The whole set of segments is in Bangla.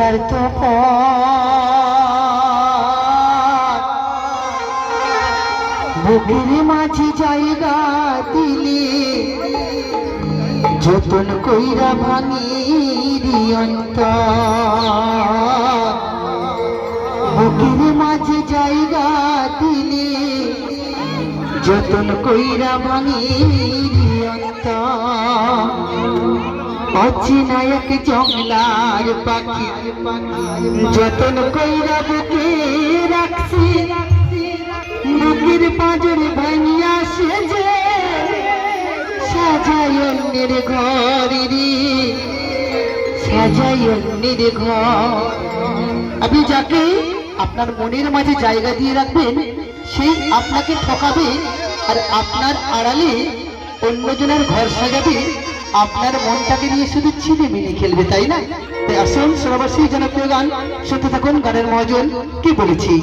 স্বার্থ বুকের মাঝে জায়গা দিলে যতন কইরা ভাঙি অন্ত বুকের মাঝে জায়গা দিলে যতন কইরা ভাঙি অন্ত অচিনায়ক জংলার পাখি। যতন কইরা বুকে রাখছি, বুকের পাঁজর ভাঙিয়া সেজে সাজাই অন্যের ঘর রে সাজাই অন্যের ঘর। আপনি যাকে আপনার মনের মাঝে জায়গা দিয়ে রাখবেন, সেই আপনাকে ঠকাবে আর আপনার আড়ালে অন্যজনের ঘর সাজাবে। আপনার মনটাকে নিয়ে শুধু ছিঁড়ে মিলে খেলবে, তাই না? আসুন যেন জনপ্রিয় গান, শুনতে থাকুন গানের মহাজন, কি বলেছি?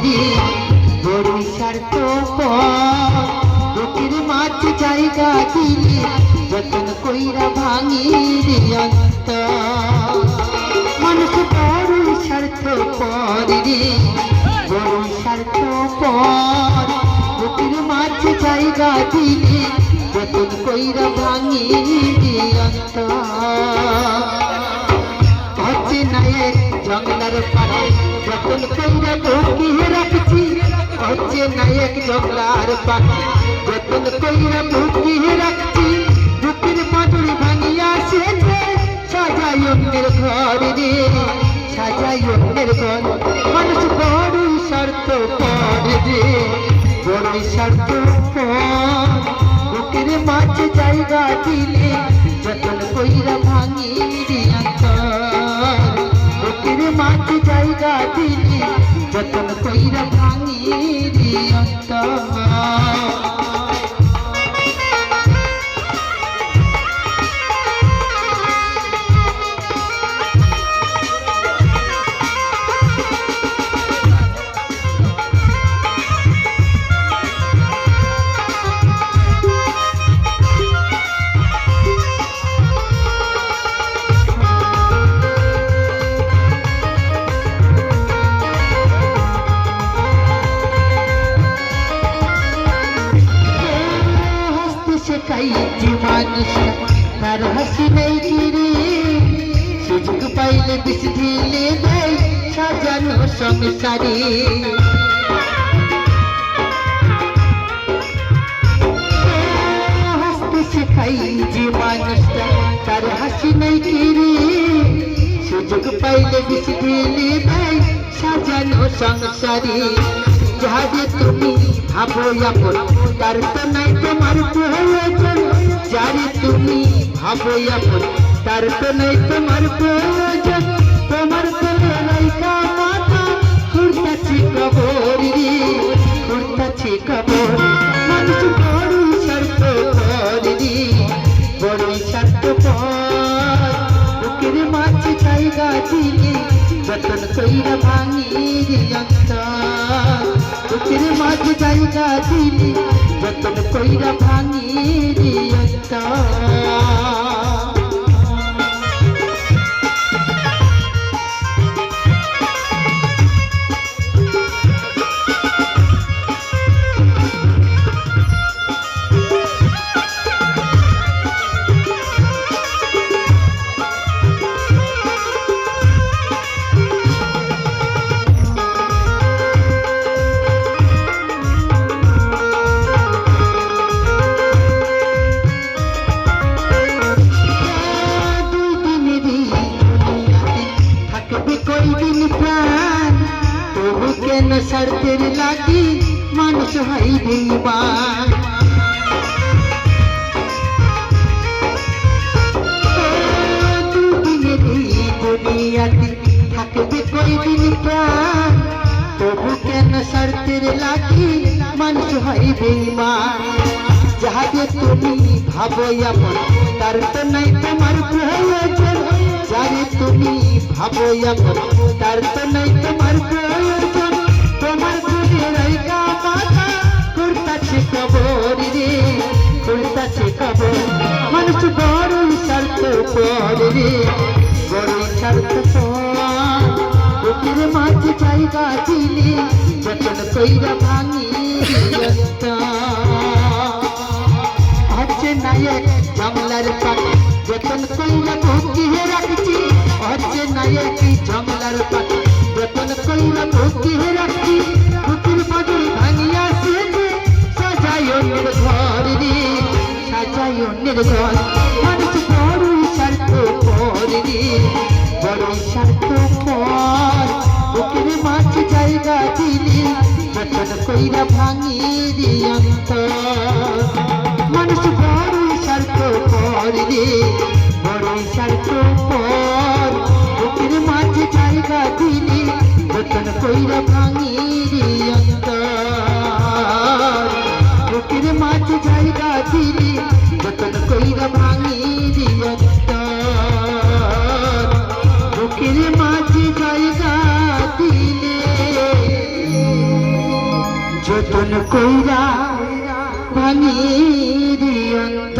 দিদি বড়ই স্বার্থ বুকের মাছ জায়গা দিলি যতন কইরা ভাঙি অন্ত মানুষ বড়ই স্বার্থ দিদি বড়ই স্বার্থ বুকের মাছ জায়গা দিলি যতন কইরা ভাঙি রাখছি হচ্ছে নায়ক জঙ্গলার পাড়া যখন কইরা বুকিয়ে রাখছি, বুকের পাটুরি ভাঙিয়া সেজে সাজাই অন্যের ঘর রে, সাজাই অন্যের ঘর। মানুষ বড়ই স্বার্থ পরে রে, বড়ই স্বার্থ বুকের মাঝে জায়গা দিলে যতন কইরা ভাঙি বুকের মাঝে জায়গা দিলে যতন কইরা ভাঙি হাসতে শেখাই যে মানুষ তার হাসি নেই কিরে সুযোগ পাইলে বিষ ঢিলে দেয় সাজানো সংসারে হাসতে শেখাই যে মানুষটা তার হাসি নেই কিরে সুযোগ পাইলে বিষ ঢিলে দেয় সাজানো সংসারে যাহারে তুমি ভাবো আপন, তার তো নাই তোমার প্রয়োজন। যারে তুমি ভাবো আপন, তার তো নাই তোমার প্রয়োজন। তোমার তো রাইকা মাথা ঘুরতাছি কবর রে ঘুরতাছি কবর মানুষ বড় স্বার্থ পর রে বড় স্বার্থ পর বুকের মাছ জায়গা যতন কইরা ভাঙি রে বুকের মাঝ জায়গা দিলি যতন কইরা ভাঙি রিয়তা শর্তের লাগি, মানুষ হাই বুলবা থাকবে কয়দিন প্রাণ তবু কেন শর্তের লাগি, মানুষ হাই বুলবা যাহাতে তুমি ভাবো এমন, তার তো নাই তোমার প্রয়োজন। যারে তুমি ভাবো এমন, তার তো নাই তোমার প্রয়োজন। মানুষ বড় স্বার্থ পর রে বড় স্বার্থ পর বুকের মাঝে জায়গা দিলে যতন কইরা ভাঙি হচ্ছে নায়ক জমলার পাট যতন কইরা বুকে রাখছি হচ্ছে নায়ক জমলার অন্যের ঘর মানুষ বড় স্বার্থ পর রে বড় স্বার্থ পর বুকের মাছ জায়গা দিলে যতন কইরা ভাঙি দিয়ন্ত মানুষ বড় স্বার্থ পর রে বড় স্বার্থ পর বুকের মাছ জায়গা দিলে। যতন কইরা ভাঙি বুকের মাছ জায়গা দিলে যতন কইরা ভাঙি বুকের মাঝে জায়গা দিলে। যতন কইরা ভাঙি দিয়ন্ত